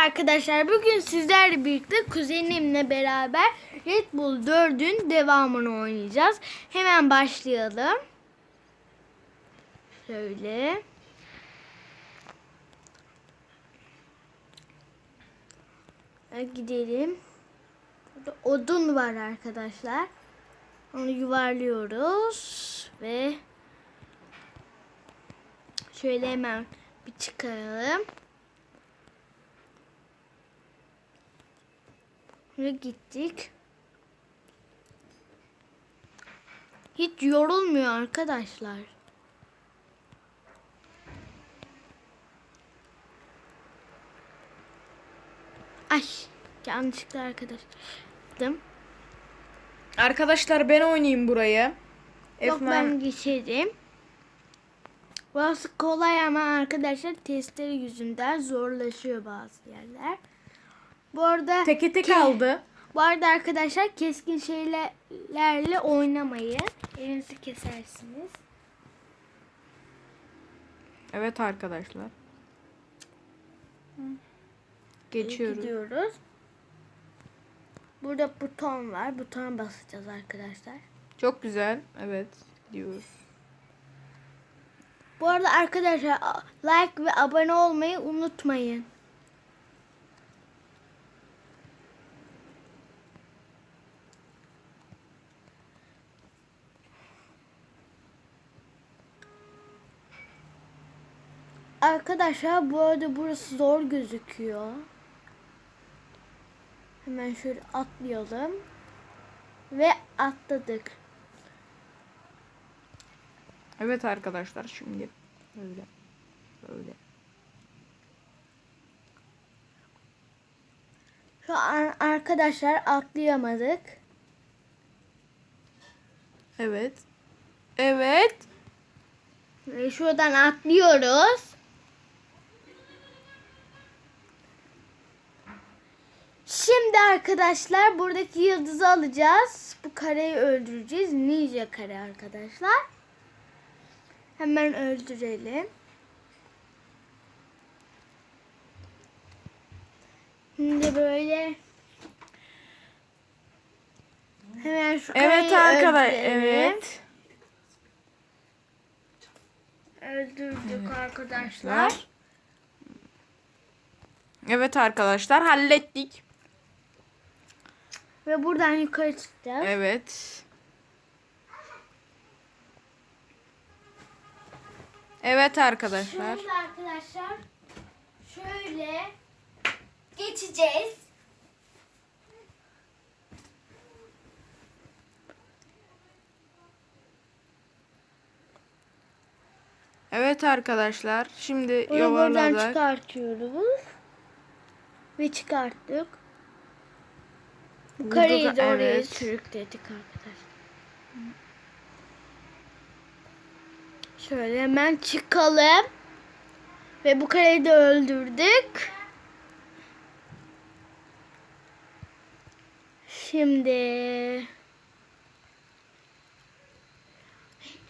arkadaşlar. Bugün sizlerle birlikte kuzenimle beraber Red Bull 4'ün devamını oynayacağız. Hemen başlayalım. Şöyle. Gidelim. Burada odun var arkadaşlar. Onu yuvarlıyoruz ve şöyle hemen bir çıkaralım. Ve gittik. Hiç yorulmuyor arkadaşlar. Ay yanlışlıkla arkadaşlar. Arkadaşlar ben oynayayım burayı. Yok F9 ben geçerim. Burası kolay ama arkadaşlar testleri yüzünden zorlaşıyor bazı yerler. Bu arada teke tek aldı. bu arada arkadaşlar keskin şeylerle oynamayın. Elinizi kesersiniz. Evet arkadaşlar. Geçiyoruz. Gidiyoruz. Burada buton var. Butona basacağız arkadaşlar. Çok güzel. Evet. Gidiyoruz. Bu arada arkadaşlar like ve abone olmayı unutmayın. Arkadaşlar bu arada burası zor gözüküyor. Hemen şöyle atlayalım. Ve atladık. Evet arkadaşlar şimdi böyle böyle. Şu an arkadaşlar atlayamadık. Evet. Evet. Ve şuradan atlıyoruz. Şimdi arkadaşlar buradaki yıldızı alacağız. Bu kareyi öldüreceğiz. Ninja kare arkadaşlar. Hemen öldürelim. Şimdi böyle hemen şu Evet arkadaşlar. Evet. Öldürdük arkadaşlar. Evet arkadaşlar hallettik. Ve buradan yukarı çıkacağız. Evet. Evet arkadaşlar. Şimdi arkadaşlar şöyle geçeceğiz. Evet arkadaşlar. Şimdi Bunu buradan yuvarladık. çıkartıyoruz. Ve çıkarttık. Bu kareyi de oraya evet. sürükledik arkadaşlar. Şöyle hemen çıkalım. Ve bu kareyi de öldürdük. Şimdi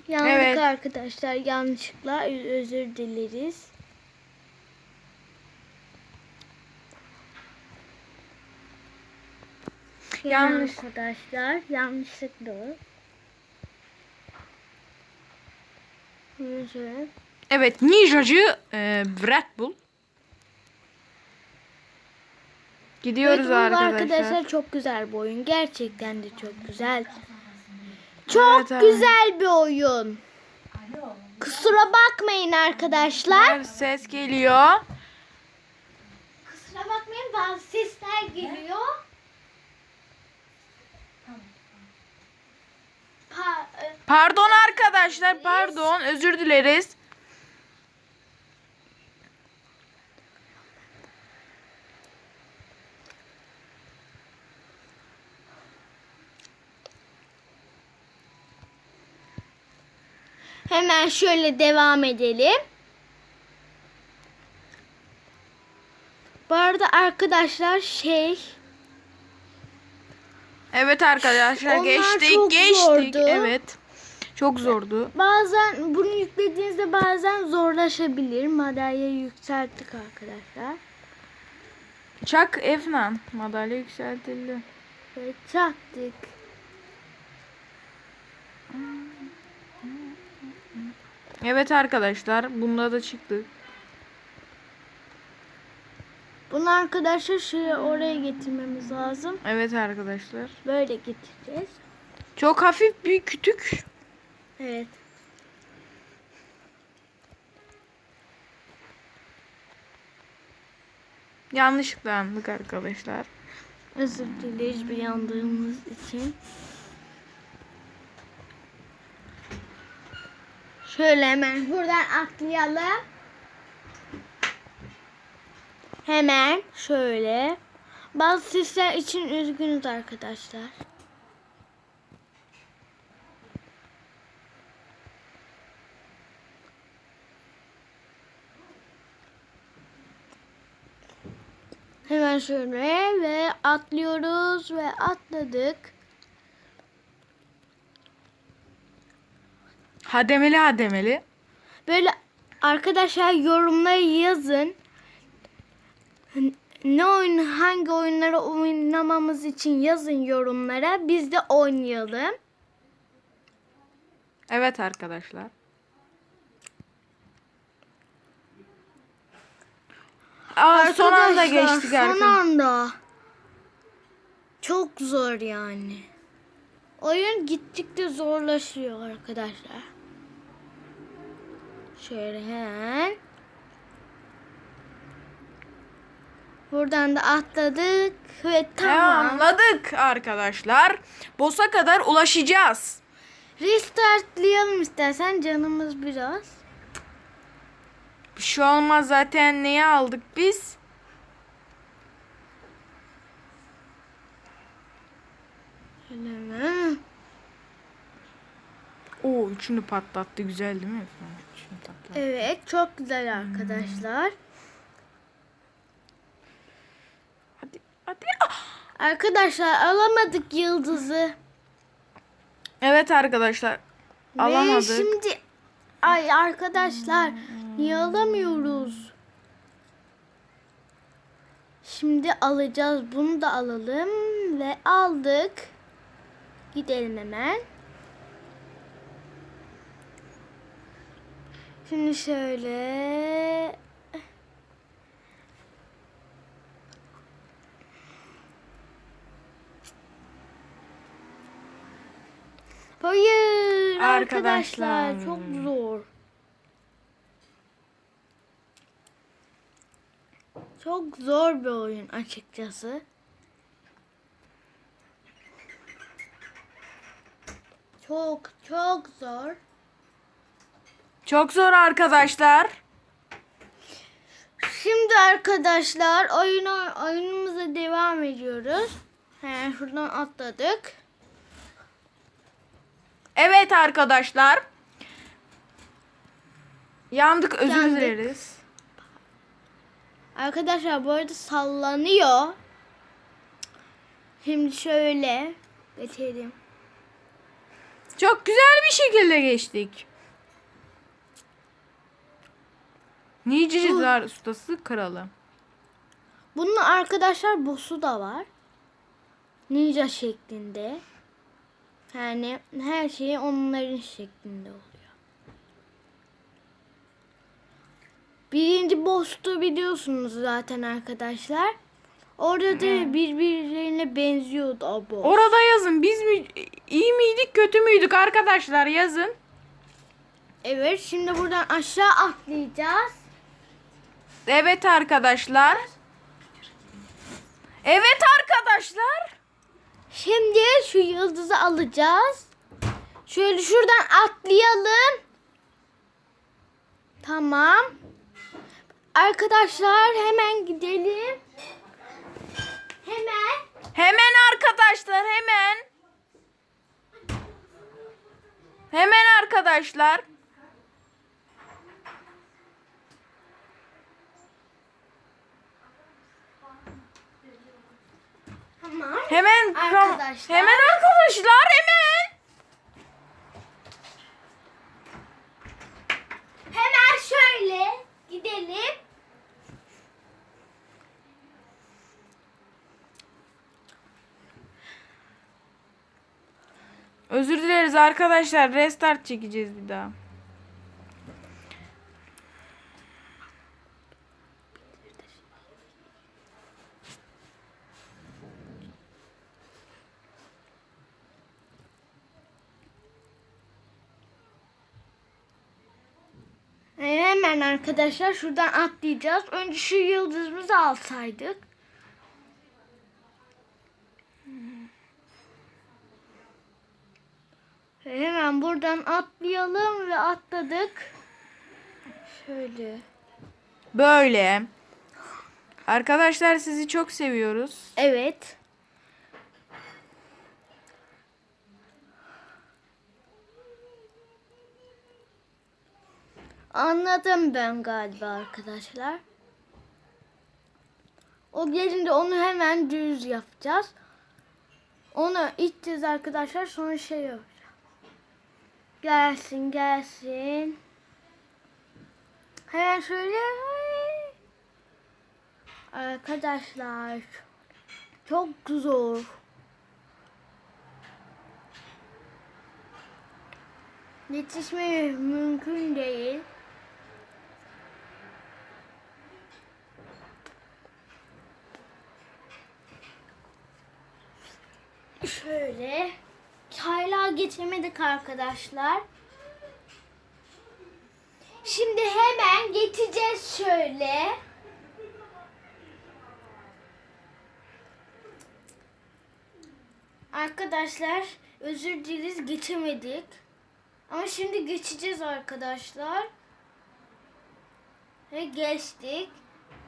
yandık Evet. arkadaşlar yanlışlıkla özür dileriz. Yanlış. arkadaşlar yanlışlıkla şöyle. Evet ninjacı e, Red Bull. Gidiyoruz Evet, bu arkadaşlar. arkadaşlar çok güzel bir oyun. Gerçekten de çok güzel. Çok Evet, evet. güzel bir oyun. Kusura bakmayın arkadaşlar. Bir Ses geliyor. Kusura bakmayın bazı sesler geliyor. Pa- e, Pardon arkadaşlar pardon özür dileriz. Hemen şöyle devam edelim. Bu arada arkadaşlar şey Evet arkadaşlar Onlar geçtik çok geçtik. zordu. Evet. Çok zordu. bazen bunu yüklediğinizde bazen zorlaşabilir. Madalyayı yükselttik arkadaşlar. Çak Efnan. Madalya yükseltildi. Ve çaktık. Evet arkadaşlar. Bunda da çıktı. Bunu arkadaşlar şöyle oraya getirmemiz lazım. Evet arkadaşlar. Böyle getireceğiz. Çok hafif bir kütük. Evet. Yanlışlıkla andık arkadaşlar. Özür dileriz bir yandığımız için. Şöyle hemen buradan atlayalım. Hemen şöyle. Bazı sesler için üzgünüz arkadaşlar. Hemen şöyle ve atlıyoruz ve atladık. Hademeli hademeli. Böyle arkadaşlar yorumlara yazın. Ne oyun, hangi oyunları oynamamız için yazın yorumlara. Biz de oynayalım. Evet arkadaşlar. Aa, son anda Arkadaşlar, geçtik Son arkadaşlar. anda. Çok zor yani. Oyun gittikçe zorlaşıyor arkadaşlar. Şöyle hemen. Buradan da atladık ve tamam. Tamamladık arkadaşlar. Boss'a kadar ulaşacağız. Restartlayalım istersen canımız biraz. Bir şey olmaz zaten neyi aldık biz? Şöyle hemen. Oo üçünü patlattı güzel değil mi? efendim? Evet çok güzel arkadaşlar. Hadi hadi. Ah! Arkadaşlar alamadık yıldızı. Evet arkadaşlar. Ve Alamadık. şimdi ay arkadaşlar niye alamıyoruz? Şimdi alacağız. Bunu da alalım ve aldık. Gidelim hemen. Şimdi şöyle Hayır arkadaşlar, Arkadaşlar. çok zor. Çok zor bir oyun açıkçası. Çok çok zor. Çok zor arkadaşlar. Şimdi arkadaşlar oyuna oyunumuza devam ediyoruz. He, şuradan atladık. Evet arkadaşlar. Yandık özür Yandık. dileriz. Arkadaşlar bu arada sallanıyor. Şimdi şöyle geçelim. Çok güzel bir şekilde geçtik. Ninjacılar ustası kralı. Bunun arkadaşlar boss'u da var. Ninja şeklinde. Yani her şey onların şeklinde oluyor. Birinci boss'tu biliyorsunuz zaten arkadaşlar. Orada da birbirlerine benziyordu o boss. Orada yazın biz mi iyi miydik kötü müydük arkadaşlar yazın. Evet şimdi buradan aşağı atlayacağız. Evet arkadaşlar. Evet arkadaşlar. Şimdi şu yıldızı alacağız. Şöyle şuradan atlayalım. Tamam. Arkadaşlar hemen gidelim. Hemen. Hemen arkadaşlar hemen. Hemen arkadaşlar. Bunlar hemen arkadaşlar. Hemen arkadaşlar hemen. Hemen şöyle gidelim. Özür dileriz arkadaşlar. Restart çekeceğiz bir daha. Hemen arkadaşlar şuradan atlayacağız. Önce şu yıldızımızı alsaydık. Ve hemen buradan atlayalım ve atladık. Şöyle. Böyle. Arkadaşlar sizi çok seviyoruz. Evet. Anladım ben galiba arkadaşlar. O gelince onu hemen düz yapacağız. Onu iteceğiz arkadaşlar sonra şey yapacağız. Gelsin gelsin. Hemen şöyle. Arkadaşlar. Çok zor. Yetişme mümkün değil. Şöyle. Hala geçemedik arkadaşlar. Şimdi hemen geçeceğiz şöyle. Arkadaşlar özür dileriz geçemedik. Ama şimdi geçeceğiz arkadaşlar. Ve geçtik.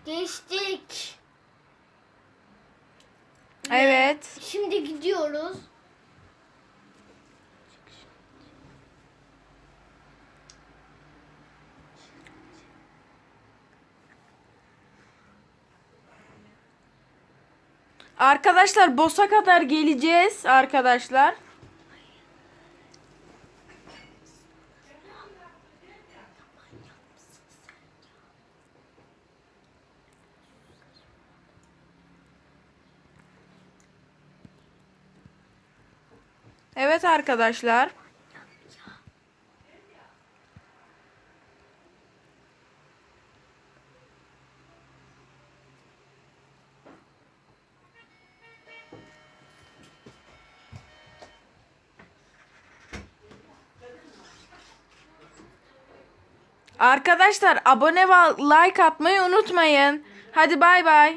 Geçtik. Evet. Şimdi gidiyoruz. Arkadaşlar boss'a kadar geleceğiz arkadaşlar. Evet arkadaşlar. Arkadaşlar abone ve like atmayı unutmayın. Hadi bay bay.